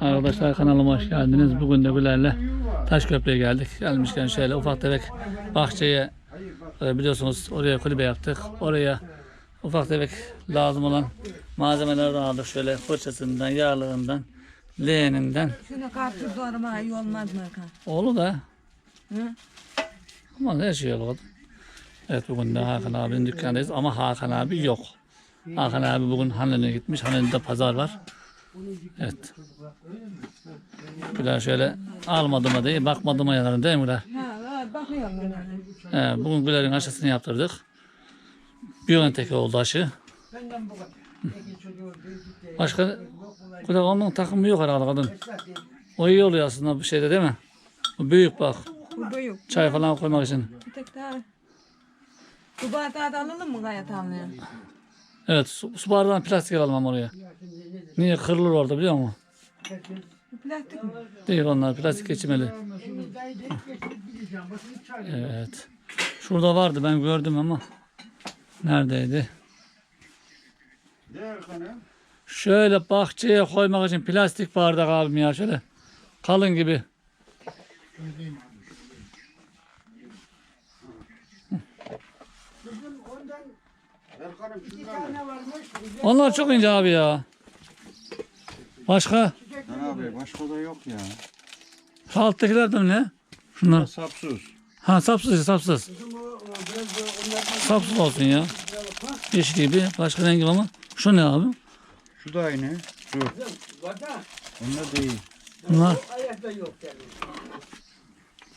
Arkadaşlar kanalıma hoş geldiniz. Bugün de Güler'le Taşköprü'ye geldik. Gelmişken şöyle ufak tefek bahçeye e, biliyorsunuz oraya kulübe yaptık. Oraya ufak tefek lazım olan malzemelerden aldık. Şöyle fırçasından, yağlığından, leğeninden. Şuna karşı doğrama iyi olmaz mı? Oğlu da Hı? ama her şey oldu. Evet bugün de Hakan abinin dükkanındayız ama Hakan abi yok. Hakan abi bugün Hanlı'ya gitmiş. Hanlı'da pazar var. Evet. Güler şöyle almadım değil, bakmadım yanarım değil mi Güler? Ha, ha bakıyorum ben öyle. He, bugün Güler'in aşısını yaptırdık. Biontech oldu aşı. Başka Güler onun takımı yok herhalde kadın. O iyi oluyor aslında bir şeyde değil mi? Bu büyük bak. Bu büyük. Çay falan koymak için. Bir tek daha. Bu bardağı da alalım mı gayet anlayan? Evet su, su plastik alalım oraya. Niye kırılır orada biliyor musun? Plastik mi? Değil onlar plastik geçmeli. Evet. Şurada vardı ben gördüm ama. Neredeydi? Şöyle bahçeye koymak için plastik bardak abim ya şöyle. Kalın gibi. Onlar çok ince abi ya. Başka? Lan abi başka da yok ya. Şu alttakiler de ne? Şunlar. Sapsız. Ha sapsız sapsız. Sapsız olsun ya. Yeşil gibi. Başka rengi var mı? Şu ne abi? Şu da aynı. Şu. Onlar değil. Bunlar.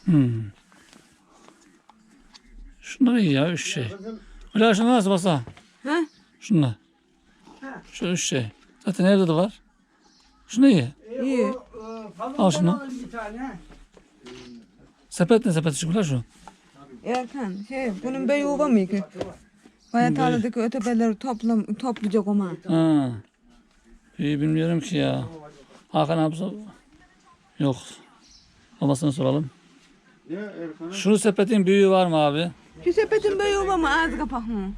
Hmm. Şunlar iyi ya. Üç şey. Ulan şunlar nasıl basa? Ha? Şunlar. Şu üç şey. Zaten evde de var. Şunu iyi. İyi. Al şunu. Sepet ne sepeti şu şu? Erkan şey bunun bir yuva mı ki? Bayağı tarladaki ötebeleri toplam, toplayacak ama. Ha. İyi bilmiyorum ki ya. Hakan abi Yok. Babasını soralım. Ya Erkan'ın Şu sepetin büyüğü var mı abi? Şu sepetin bir yuva mı ağzı kapak mı?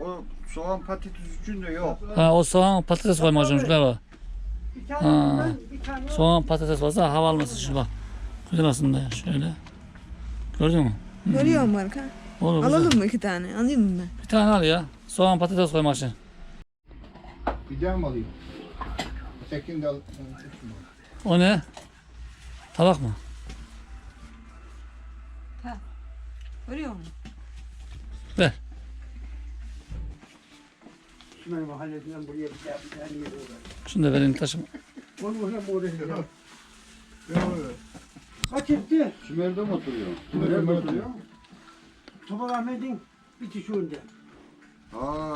o soğan patates için de yok. Ha o soğan patates koyma çocuklar var. Ha. Soğan patates varsa hava almasın şu bak. Güzel aslında ya şöyle. Gördün mü? Görüyor musun Erkan? Olur güzel. Alalım mı iki tane? Alayım mı ben? Bir tane al ya. Soğan patates koymak için. Bir daha mı alayım? Tekin de al. O ne? Tabak mı? Görüyor musun? Ver. Benim mahallesinden buraya bir var. Şunu da vereyim taşım. Onu ona uğraşıyor. Kaç etti? Sümer'de mi oturuyor? Sümer'de mi oturuyor? Topal Ahmet'in bitişiğinde. Ha.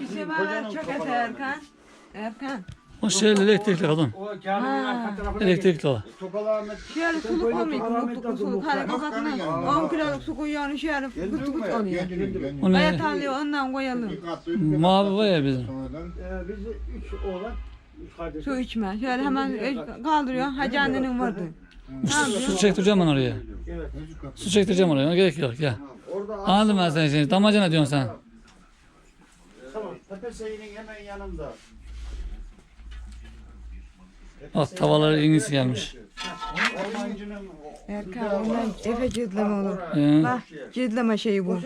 Bir şey var çok ete Erkan. Erkan. O şey elektrikli kadın. O caminin Ha. arka tarafına Elektrikli o. Topal Ahmet Şöyle suluk olmuyor. Mutluluk suluk. Hani babasına 10 kiloluk su koyuyorsun şöyle Geldi fıt fıt mi? oluyor. O Bayat ne? alıyor ondan koyalım. Mavi var ya bizim. Ee, biz üç oğlan, üç kardeş. Su içme. Şöyle hemen kaldırıyor. Hacı annenin vardı. Su çektireceğim ben oraya. Evet. Su çektireceğim oraya. Ona gerek yok ya. Orada Anladım ben seni şimdi. Damacana diyorsun sen. Tamam. Tepe Seyir'in hemen yanında. Bak tavalları İngiliz gelmiş. Erkan ondan Efe cildleme olur. Ee, Bak cildleme şeyi bu.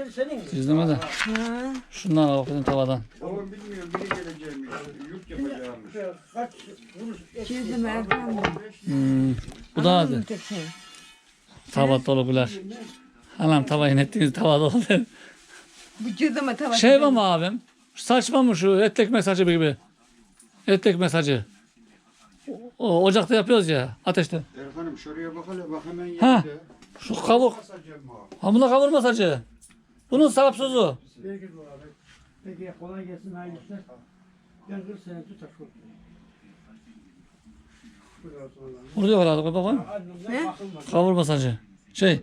İzleme de. Ha. Şundan al bakayım tavadan. Oğlum bilmiyorum biri geleceğimiş. Yurt vuruş Cildleme Erkan bu. Hmm. Bu da hadi. Tava dolu güler. Anam tava inettiğiniz tava dolu. Bu cildleme tava. şey var mı abim? Saçma mı şu et ekmek saçı gibi? Et ekmek saçı. O, ocakta yapıyoruz ya ateşte. Erkan'ım şuraya bak hele bak hemen Ha. yanında. Şu kavuk. Ha. Hamula kavurma saçı. Bunun sarapsızı. Peki. Peki kolay gelsin hayırlı işler. Ben 40 sene tutar şu. Burada yok herhalde. Ne? Kavurma saçı. Şey.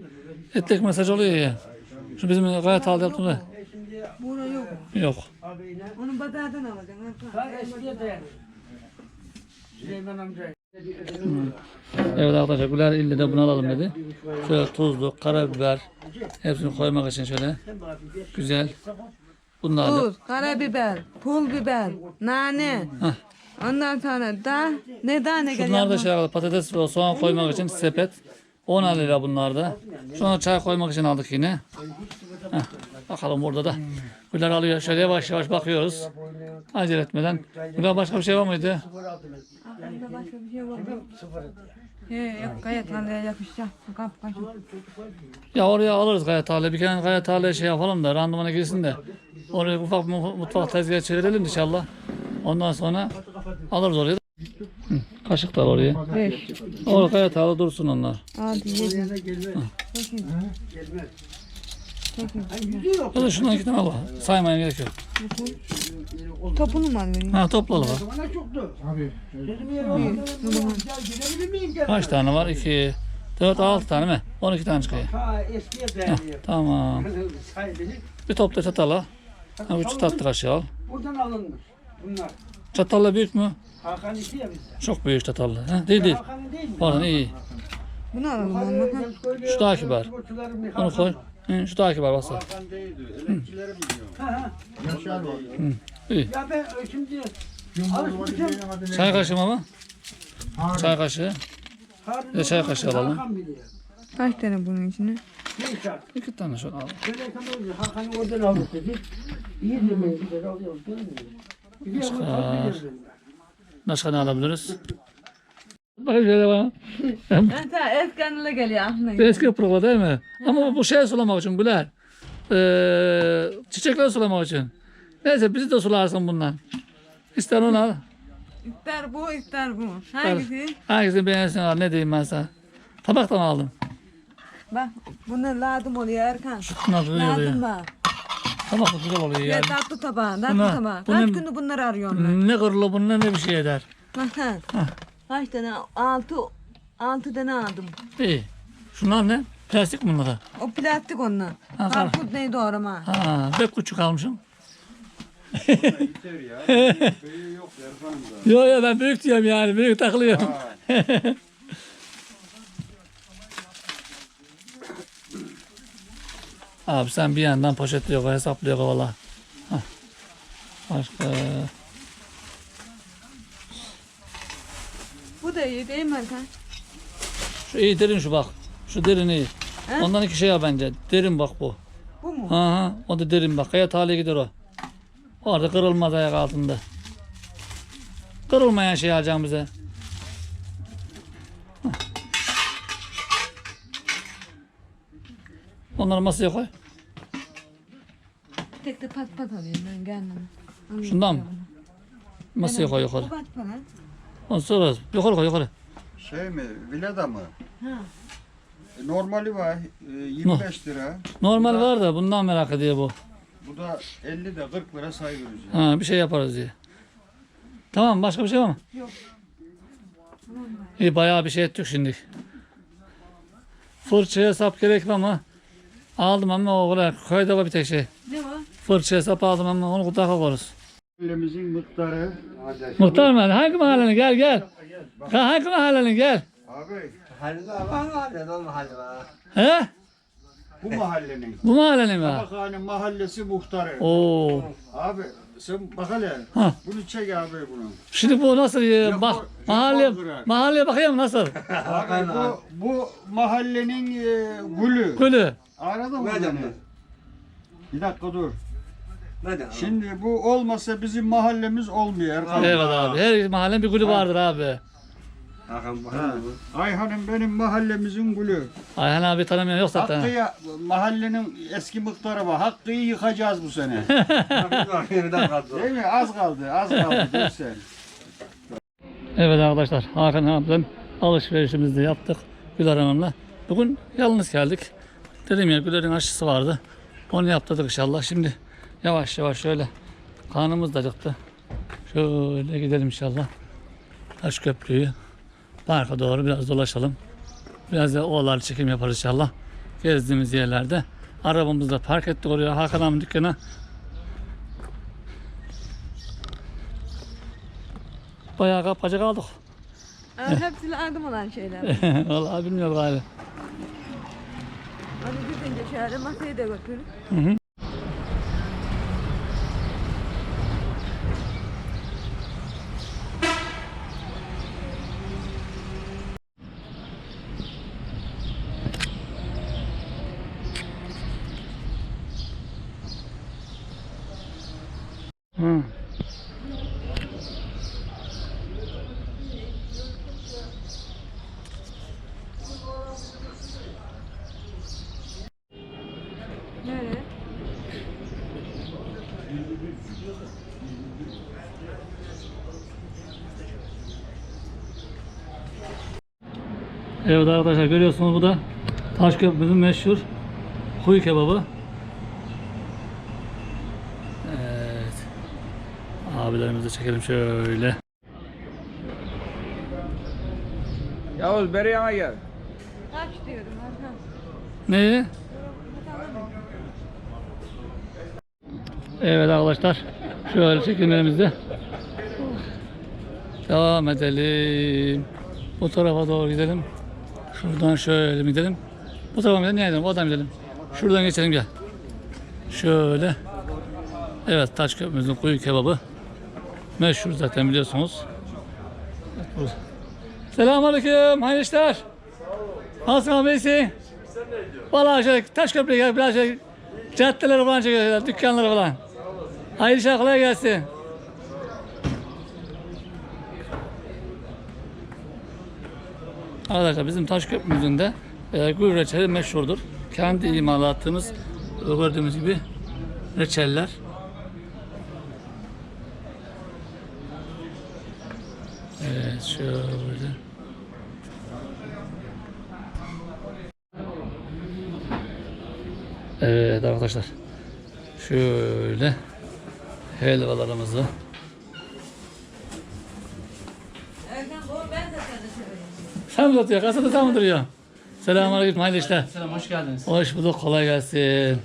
Et ekmek saçı oluyor ya. Şu bizim gayet aldı yaptım da. E şimdi Bura yok. Yok. abiyle. Onu badağdan alacaksın. Ha eskiye dayanıyor. Süleyman amca. Evet arkadaşlar Güler ille de bunu alalım dedi. Şöyle tuzlu, karabiber hepsini koymak için şöyle güzel. Bunu da. Tuz, karabiber, pul biber, nane. Hah. Ondan sonra da ne daha ne geliyor? Şunlar da şey aldık, patates ve soğan koymak için sepet. 10 lira bunlar da. Sonra çay koymak için aldık yine. Heh, bakalım burada da. Güler alıyor. Şöyle yavaş yavaş bakıyoruz. Acele etmeden. Güler başka bir şey var mıydı? Aklımda başka bir şey var mı? He, yok gayet halıya yapışacak. Kap kaçın. Ya oraya alırız gayet tarla. Bir kere gayet tarlaya şey yapalım da randımana girsin de. Oraya ufak bir mu- mutfak tezgahı çevirelim inşallah. Ondan sonra alırız oraya. da. Hı, Kaşık da al oraya. Beş, Orada gayet tarla dursun onlar. altı, yedi, sekiz, Gelmez. sekiz, Ha, yüzü yok. Ya da şundan iki tane al. Saymaya gerek yok. Topunu mu alıvereyim? Ha topla bak. Bana çoktu. Abi Dedim gidebilir miyim? Kaç tane var? 2, 4, 6 tane mi? 12 tane çıkıyor. Ha eskiye benziyor. Tamam. Bir topla çatal al. Ha, üç tatlı kaşığı al. Buradan alınmış. Bunlar. Çatalla büyük mü? Hakan iki ya bizde. Çok büyük çatallı. Ha, değil değil. Hakan'ın değil mi? Pardon iyi. Bunu alalım. Şu daha kibar. Hakan koy. Var. Hı, şu daha kibar basa. Hakan değildi. Elekçilere mi diyor? Ha, ha. Yaşar var. İyi. Ya ben şimdi Yumurta Alışmışım. Çay kaşığı mı? Çay kaşığı. Harun Bir de çay kaşığı alalım. Hakan biliyor. Kaç tane bunun içine? İki tane şu al. Böyle. Hakan'ı oradan aldık dedi. İyi. Güzel musun? Çıkar. Biliyorum Başka ne alabiliriz? Ta eskanlı geliyor aklına. Eski prova değil mi? Ama bu şey sulamak için Güler. Ee, çiçekleri sulamak için. Neyse bizi de sularsın bundan. İster onu al. İster bu ister bu. Hangisi? Hangisini beğenirsin al. Ne diyeyim ben sana. Tabaktan aldım. Bak bunu lazım oluyor Erkan. Bunlar böyle Lazım oluyor. bak. Tabak da güzel oluyor Ya yani. tatlı tabağı, tatlı Bunlar- tabağı. Kaç bunun- gündür bunları arıyorum ben. Ne kırılır bunlar ne bir şey eder. Bak sen. Kaç tane? Altı, altı tane aldım. İyi. Şunlar ne? Plastik mi bunlar? O plastik onlar. Ha, Karpuz neydi doğrama? Ha, pek küçük almışım. Yeter ya. Yok. Yo yo ben büyük diyorum yani. Büyük takılıyorum. Abi sen bir yandan poşetliyor, hesaplıyor valla. Hah. Başka. Bu da iyi değil mi Erkan? Şu iyi derin şu bak. Şu derin iyi. He? Ondan iki şey al bence. Derin bak bu. Bu mu? Ha ha. O da derin bak. Kaya talihe gider o. Orada kırılmaz ayak altında. Kırılmayan şey alacağım bize. Onları masaya koy. Tek de pat pat alayım ben gelmem. Şundan mı? Masaya koy yukarı. Kaç para? Ondan sonra yukarı koy yukarı. Şey mi? Vilada mı? Ha. E, Normali var. e, 25 lira. Normal var da bundan merak ediyor bu. Bu da 50 de 40 lira sayıyoruz. ya. Ha bir şey yaparız diye. Tamam başka bir şey var mı? Yok. İyi bayağı bir şey ettik şimdi. Fırçaya sap gerek ama aldım ama o kadar. Köyde var bir tek şey. Ne var? Fırçaya sap aldım ama onu kutaka koyarız. Elimizin miktarı. Muhtar mı? Hangi mahallenin? Gel gel. Ha, hangi mahallenin? Gel. Abi He? bu mahallenin. Bu mahallenin mi? Bakhane mahallesi muhtarı. Oo. Abi sen bak hele. Ha. Bunu çek abi bunu. Şimdi bu nasıl? e, Bak Yapar- mahalle mahalleye bakayım nasıl? Abi bu, bu mahallenin e, gülü. Gülü. Anladın mı beni? Bir dakika dur. Şimdi bu olmasa bizim mahallemiz olmuyor Erkan. Evet abi. Her mahallenin bir gülü vardır abi. Ha. Ayhan'ın benim mahallemizin gülü. Ayhan abi tanımayan yok zaten. Hakkı'ya mahallenin eski muhtarı var. Hakkı'yı yıkacağız bu sene. Değil mi? Az kaldı. Az kaldı. Dur sen. Evet arkadaşlar Hakan abiden alışverişimizi de yaptık Güler Hanım'la. Bugün yalnız geldik. Dedim ya Güler'in aşısı vardı. Onu yaptırdık inşallah. Şimdi yavaş yavaş şöyle karnımız da acıktı. Şöyle gidelim inşallah. Taş köprüyü parka doğru biraz dolaşalım. Biraz da oğlar çekim yaparız inşallah. Gezdiğimiz yerlerde. Arabamızı da park ettik oraya Hakan abinin dükkana. Bayağı kapacak aldık. Aa, hepsi lazım olan şeyler. Vallahi bilmiyorum galiba. Hadi gidince şöyle masayı da götür. Hı hı. Hı. Evet arkadaşlar görüyorsunuz bu da Taşköprümüzün meşhur kuyu kebabı. Evet. Abilerimizi çekelim şöyle. Yavuz beri yana gel. Kaç diyorum Hakan. Neyi? Evet arkadaşlar. Şöyle çekimlerimizde. Devam edelim. Bu tarafa doğru gidelim. Şuradan şöyle gidelim. Bu tarafa mı gidelim? Nereden? Oradan gidelim. Şuradan geçelim gel. Şöyle. Evet Taşköprümüzün kuyu kebabı. Meşhur zaten biliyorsunuz. Evet, burada. Selamünaleyküm. Hayırlı işler. Nasılsın abi? iyisin? Vallahi şöyle Taşköprü'ye gel biraz şöyle caddeleri falan çekiyorlar, dükkanları falan. Hayırlı işler kolay gelsin. Arkadaşlar bizim Taşköprümüzün de e, gül reçeli meşhurdur. Kendi imalattığımız e, gördüğümüz gibi reçeller. Evet şöyle. Evet arkadaşlar. Şöyle helvalarımızı Erkan bu ben de seni severim. Sen mi satıyor? Kasada sen mi duruyor? Selamünaleyküm. Hayırlı işler. Selam, hoş geldiniz. Hoş bulduk. Kolay gelsin.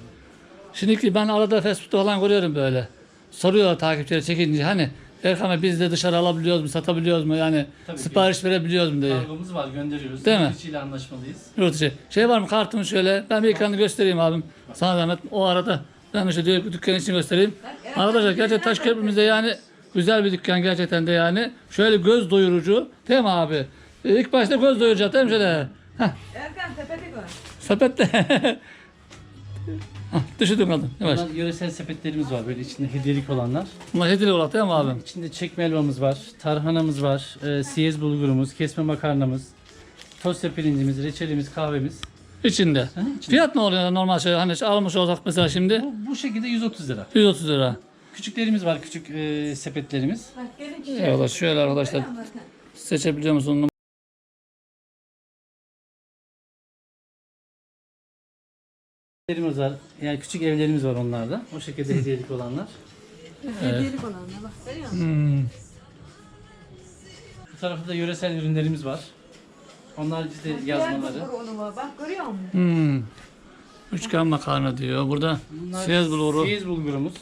Şimdi ben arada Facebook'ta falan görüyorum böyle. Soruyorlar takipçileri çekince hani Erkan Bey biz de dışarı alabiliyoruz mu, satabiliyoruz mu yani Tabii ki. sipariş verebiliyoruz mu diye. Kargomuz var, gönderiyoruz. Değil mi? Yurt içiyle anlaşmalıyız. Yurt içi. Şey var mı kartımı şöyle ben bir ekranı göstereyim abim. Sana zahmet o arada ben işte diyor dükkan için göstereyim. Arkadaşlar gerçekten Taşköprümüzde yani güzel bir dükkan gerçekten de yani. Şöyle göz doyurucu değil mi abi? İlk başta göz doyurucu değil mi şöyle? Heh, Erkan sepeti koy. sepetle. Hah, Düşürdüm kaldım. Yavaş. Bunlar yöresel sepetlerimiz var böyle içinde hediyelik olanlar. Bunlar hediye olarak değil mi abim? İçinde çekme helvamız var, tarhanamız var, e, siyez bulgurumuz, kesme makarnamız, tost pirincimiz, reçelimiz, kahvemiz. İçinde. Hı, içinde. Fiyat ne oluyor normal şey hani almış olsak mesela şimdi Bu, bu şekilde 130 lira. 130 lira. Küçüklerimiz var, küçük e, sepetlerimiz. Bak gelin çiçeği. Evet şöyle arkadaşlar seçebiliyor musun? Evlerimiz var, yani küçük evlerimiz var onlarda. O şekilde hediyelik olanlar. Hediyelik olanlar bak görüyor musun? Hmm. Bu tarafta da yöresel ürünlerimiz var. Onlar işte yazmaları. Bak görüyor musun? Hmm. Üçgen makarna diyor. Burada Bunlar siyez bulguru. Siyez bulgurumuz.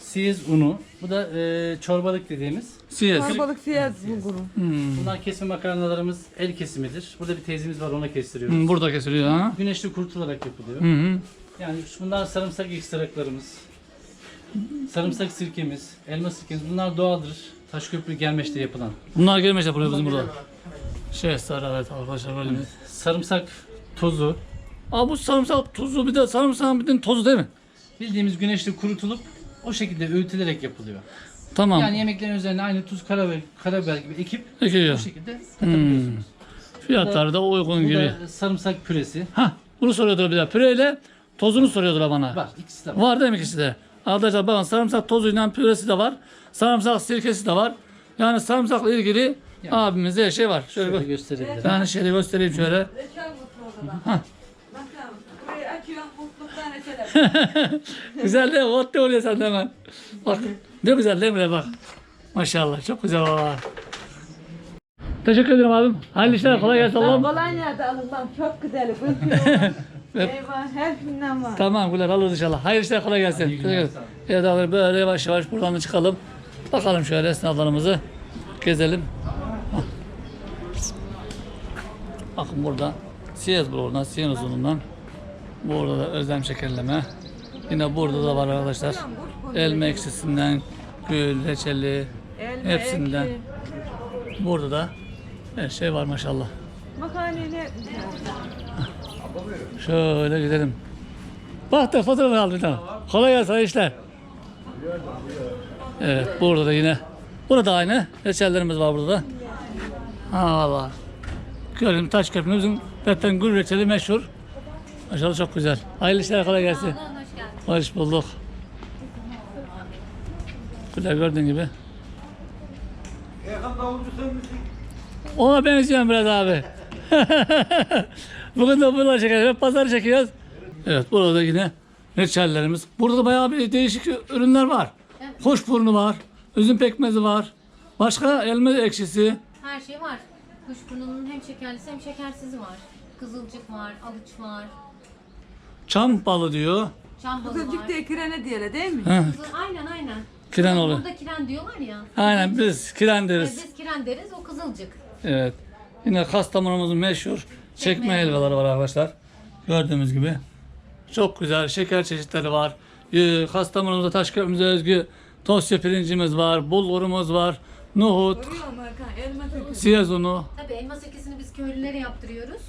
Siyez unu. Bu da e, çorbalık dediğimiz. Siyez. Çorbalık siyaz bulguru. Hmm. Bunlar kesme makarnalarımız el kesimidir. Burada bir teyzemiz var ona kestiriyoruz. Hmm, Burada kesiliyor ha. Güneşte kurutularak yapılıyor. Hı hı. Yani bunlar sarımsak ekstraklarımız. Sarımsak sirkemiz, elma sirkemiz bunlar doğaldır. Taşköprü Gelmeş'te yapılan. Bunlar gelmiş yapılıyor bizim burada. Şey sarı evet arkadaşlar böyle. Sarımsak tozu. Aa bu sarımsak tuzu bir de sarımsağın bir de tozu değil mi? Bildiğimiz güneşte kurutulup o şekilde öğütülerek yapılıyor. Tamam. Yani yemeklerin üzerine aynı tuz, karabiber, karabiber gibi ekip Ekiyor. o şekilde satabiliyorsunuz. Fiyatları da uygun Bu gibi. da sarımsak püresi. Ha, bunu soruyordur bir de. Püreyle tozunu soruyordur bana. Var, ikisi de var. Var değil mi ikisi de? Arkadaşlar bakın sarımsak tozuyla püresi de var. Sarımsak sirkesi de var. Yani sarımsakla ilgili Yani. abimizde her şey var. Şöyle, Şöyle gö- gösterebilirim. ben şöyle göstereyim şöyle. Reçel mutlu. Bakalım. Burayı açıyorum mutluluktan reçel güzel değil mi? Ot oluyor sende hemen. Bak ne güzel değil mi bak. Maşallah çok güzel var. Teşekkür ederim abim. Hayırlı işler kolay gelsin Allah'ım. Kolonya'da alın bak çok güzel. Eyvah her günden var. Tamam güler alırız inşallah. Hayırlı işler kolay gelsin. Evet abi böyle yavaş yavaş buradan da çıkalım. Bakalım şöyle esnaflarımızı gezelim. Hah. Bakın burada Siyez buradan, Siyen uzunluğundan. Burada da özlem şekerleme. Yine burada da var arkadaşlar. Elma ekşisinden, gül, reçeli, Elma, hepsinden. ekşi. Burada da her şey var maşallah. Güzel. Şöyle gidelim. Bak da fotoğrafı aldım bir tane. Kolay gelsin işler. Evet burada da yine. Burada aynı. Reçellerimiz var burada. Ha valla. Gördüm taş köprümüzün zaten gül reçeli meşhur. Maşallah çok güzel. Hayırlı işler kolay gelsin. Hoş bulduk. Güzel gördüğün gibi. Ona benziyorum biraz abi. Bugün de bunlar çekiyoruz. Hep pazar çekiyoruz. Evet burada yine reçellerimiz. Burada da bayağı bir değişik ürünler var. Kuşburnu var. Üzüm pekmezi var. Başka elma ekşisi. Her şey var. Kuşburnunun hem şekerlisi hem şekersizi var. Kızılcık var, alıç var, Çam balı diyor. çam balı Kızılcık var. diye kirene diyelim değil mi? Kızıl, aynen aynen. kiren oluyor. Burada kiren diyorlar ya. Aynen biz kiren deriz. biz kiren deriz, o kızılcık. Evet. Yine Kastamonumuzun meşhur çekme helvaları var arkadaşlar. Gördüğümüz gibi. Çok güzel şeker çeşitleri var. Ee, Kastamonumuzda Taşköprümüze özgü tosya pirincimiz var, bulgurumuz var, nohut, siyaz unu. Tabii elma sekesini biz köylülere yaptırıyoruz.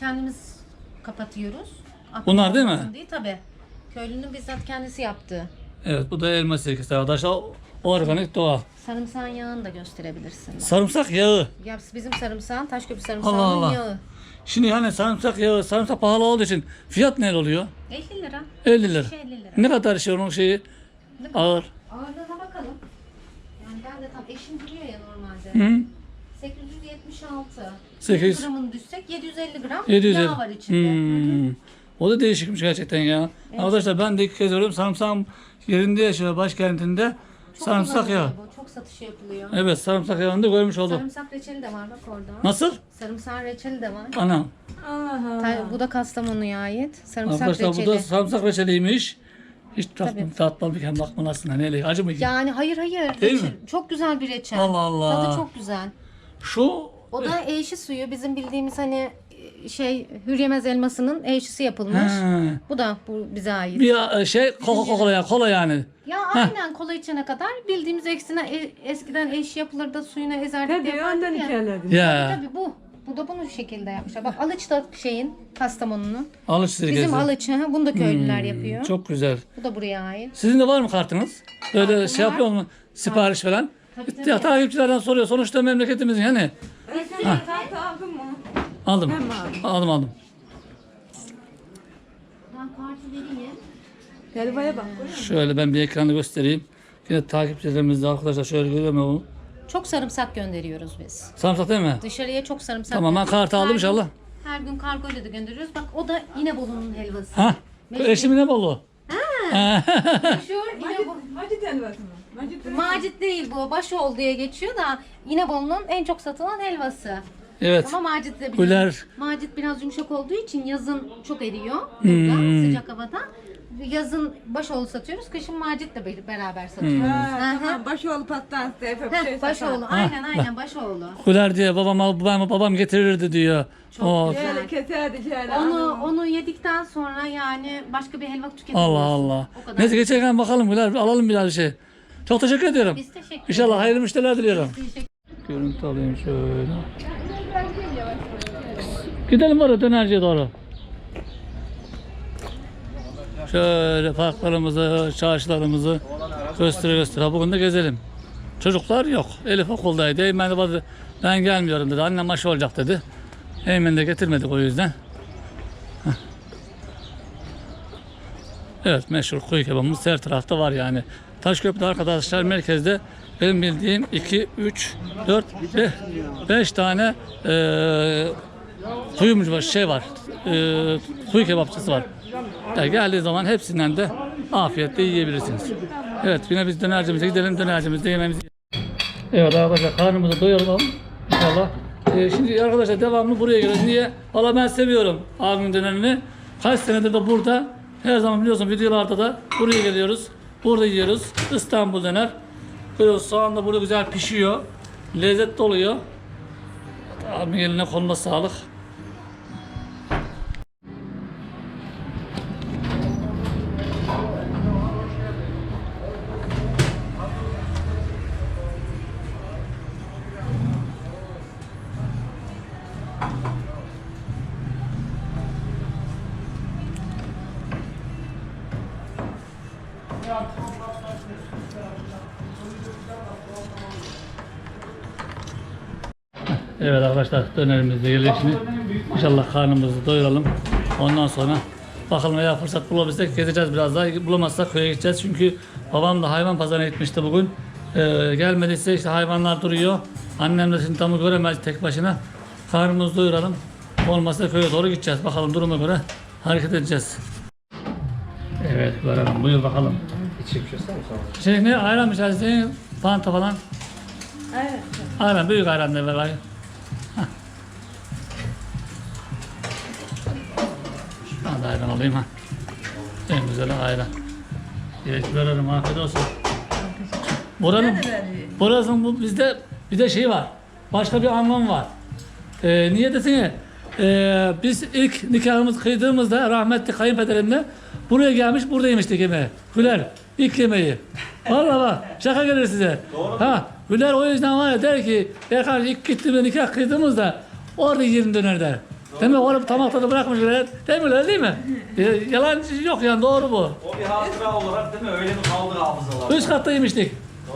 Kendimiz kapatıyoruz. Bunlar değil mi? Diye, tabii. Köylünün bizzat kendisi yaptığı. Evet bu da elma sirkesi arkadaşlar. O- Organik doğal. Sarımsağın yağını da gösterebilirsin. Sarımsak yağı. Ya bizim sarımsağın, Taşköprü sarımsağının Allah Allah. yağı. Şimdi hani sarımsak yağı, sarımsak pahalı olduğu için fiyat ne oluyor? 50 lira. 50 lira. Şişe 50 lira. Ne kadar şey onun şeyi? Ağır. Ağırlığına bakalım. Yani ben de tam eşim biliyor ya normalde. Hı? 876. 800. 100 gramını düşsek 750 gram 750. yağ var içinde. Hmm. O da değişikmiş gerçekten ya. Arkadaşlar ben de ilk kez görüyorum sarımsağın yerinde yaşıyor başkentinde. Çok sarımsak kullanılıyor yağı. Bu. Çok satışı yapılıyor. Evet sarımsak yağını da görmüş oldum. Sarımsak reçeli de var bak orada. Nasıl? Sarımsak reçeli de var. Anam. Allah Allah. Ta- Bu da Kastamonu'ya ait. Sarımsak Arkadaşlar reçeli. bu da sarımsak reçeliymiş. Hiç tat, Tabii. tatmamışken bakma aslında neyle acı mı? Yani hayır hayır. Değil reçel- mi? Çok güzel bir reçel. Allah Allah. Tadı çok güzel. Şu O da eşi suyu. Bizim bildiğimiz hani şey hüryemez elmasının eşisi yapılmış. Ha, Bu da bu bize ait. bir şey kola kola ya kola yani. Ya aynen kola içene kadar bildiğimiz eksine e- eskiden eş yapılır da suyuna ezerdik Tabii yapardık ondan ya. içerlerdi. Ya Tabii bu. Bu da bunu şekilde yapmışlar. Bak alıç da şeyin Kastamonu'nun. alış sirkesi. Bizim alıç. hı, Bunu da köylüler yapıyor. Hmm, Çok güzel. Bu da buraya ait. Sizin de var mı kartınız? Böyle Kartım şey var. yapıyor mu? Sipariş falan. Tabii, Ya tabii. takipçilerden soruyor. Sonuçta memleketimizin yani. Mı? Aldım. Ben mi aldım? Aldım aldım. Ben kartı vereyim. Helvaya bak. Şöyle ben bir ekranı göstereyim. Yine takipçilerimiz de arkadaşlar şöyle görüyor mu? Çok sarımsak gönderiyoruz biz. Samsak değil mi? Dışarıya çok sarımsak Tamam ben kartı aldım inşallah. Her gün kargoyla da gönderiyoruz. Bak o da İnebolu'nun helvası. Ha? Meşhur. Eşim ne bolu? Meşhur İnebolu. Macit helvası mı? Macit değil bu. Başoğlu diye geçiyor da İnebolu'nun en çok satılan helvası. Evet. Ama Macit de Güler. biliyorsun. Macit biraz yumuşak olduğu için yazın çok eriyor burada Hmm. sıcak havada. Yazın başoğlu satıyoruz, kışın Macit'le be- beraber satıyoruz. Ha, Hı hı. tamam. Başoğlu pastanesi hep Heh, şey başoğlu, aynen aynen başoğlu. Güler diye babam al babam, babam getirirdi diyor. o güzel. Şöyle keserdi şöyle. Onu onu yedikten sonra yani başka bir helva tüketemiyorsun. Allah Allah. O kadar. Neyse geçerken bakalım Güler alalım biraz bir şey. Çok teşekkür ediyorum. Biz teşekkür İnşallah ederiz. hayırlı müşteriler diliyorum. Teşekkür Görüntü alayım şöyle. Gidelim oraya dönerciye doğru. Şöyle parklarımızı, çarşılarımızı göstere göstere. Bugün de gezelim. Çocuklar yok. Elif okuldaydı. Eymen de bazı ben gelmiyorum dedi. Annem aşı olacak dedi. Eymen de getirmedik o yüzden. Evet meşhur kuyu kebabımız her tarafta var yani. Taşköprü'de arkadaşlar merkezde benim bildiğim 2, 3, 4, 5 tane eee kuyumcu var, şey var. eee kuyu kebapçısı var. Yani geldiği zaman hepsinden de afiyetle yiyebilirsiniz. Evet yine biz dönercimize gidelim dönercimizde yemeğimizi. Evet arkadaşlar karnımızı doyuralım inşallah. Ee, şimdi arkadaşlar devamlı buraya geliyoruz. Niye? Valla ben seviyorum abimin dönerini. Kaç senedir de burada. Her zaman biliyorsun videolarda da buraya geliyoruz. Burada yiyoruz. İstanbul döner. Böyle soğan da burada güzel pişiyor. Lezzetli oluyor. Abimin eline koluna sağlık. Arkadaşlar dönerimiz de geliyor şimdi. İnşallah karnımızı doyuralım. Ondan sonra bakalım eğer fırsat bulabilirsek gezeceğiz biraz daha. Bulamazsak köye gideceğiz. Çünkü babam da hayvan pazarına gitmişti bugün. Ee, gelmediyse işte hayvanlar duruyor. Annem de şimdi tamı göremez tek başına. Karnımızı doyuralım. Olmazsa köye doğru gideceğiz. Bakalım duruma göre hareket edeceğiz. Evet Güler Hanım buyur bakalım. İçecek bir şey? Şey ne ayran mı içersin? Fanta falan. Evet. Ayran büyük ayran da ver alayım ha. En güzel ayran. Evet veririm afiyet olsun. Buranın, burasının bu bizde bir de şey var. Başka bir anlam var. Ee, niye desene? Ee, biz ilk nikahımız kıydığımızda rahmetli kayınpederimle buraya gelmiş burada yemiştik yemeği. Güler ilk yemeği. Vallahi bak şaka gelir size. Ha, Güler o yüzden var ya der ki Erkan ilk gittiğimde nikah kıydığımızda orada yiyelim döner der. Değil mi? Orada tamakta da bırakmış Güler. Değil mi öyle değil mi? Ee, yalan yok yani doğru bu. O bir hatıra olarak değil mi? Öyle mi kaldı hafızalar? Üst katta yemiştik.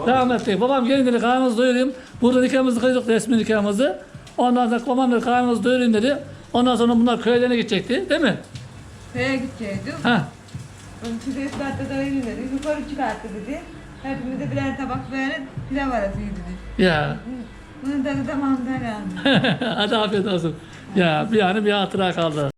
Rahmetli. Babam gelin dedi karnınızı doyurayım. Burada nikahımızı kıydık resmi nikahımızı. Ondan sonra babam dedi karnınızı doyurayım dedi. Ondan sonra bunlar köylerine gidecekti değil mi? Köye gidecektim. Ha. Onu üst katta da öyle dedi. Yukarı çıkarttı dedi. Hepimize birer tabak verin. Pilav arası dedi. Ya. Bunu da tamam der yani. Hadi afiyet olsun. Ya bir yani bir hatıra kaldı.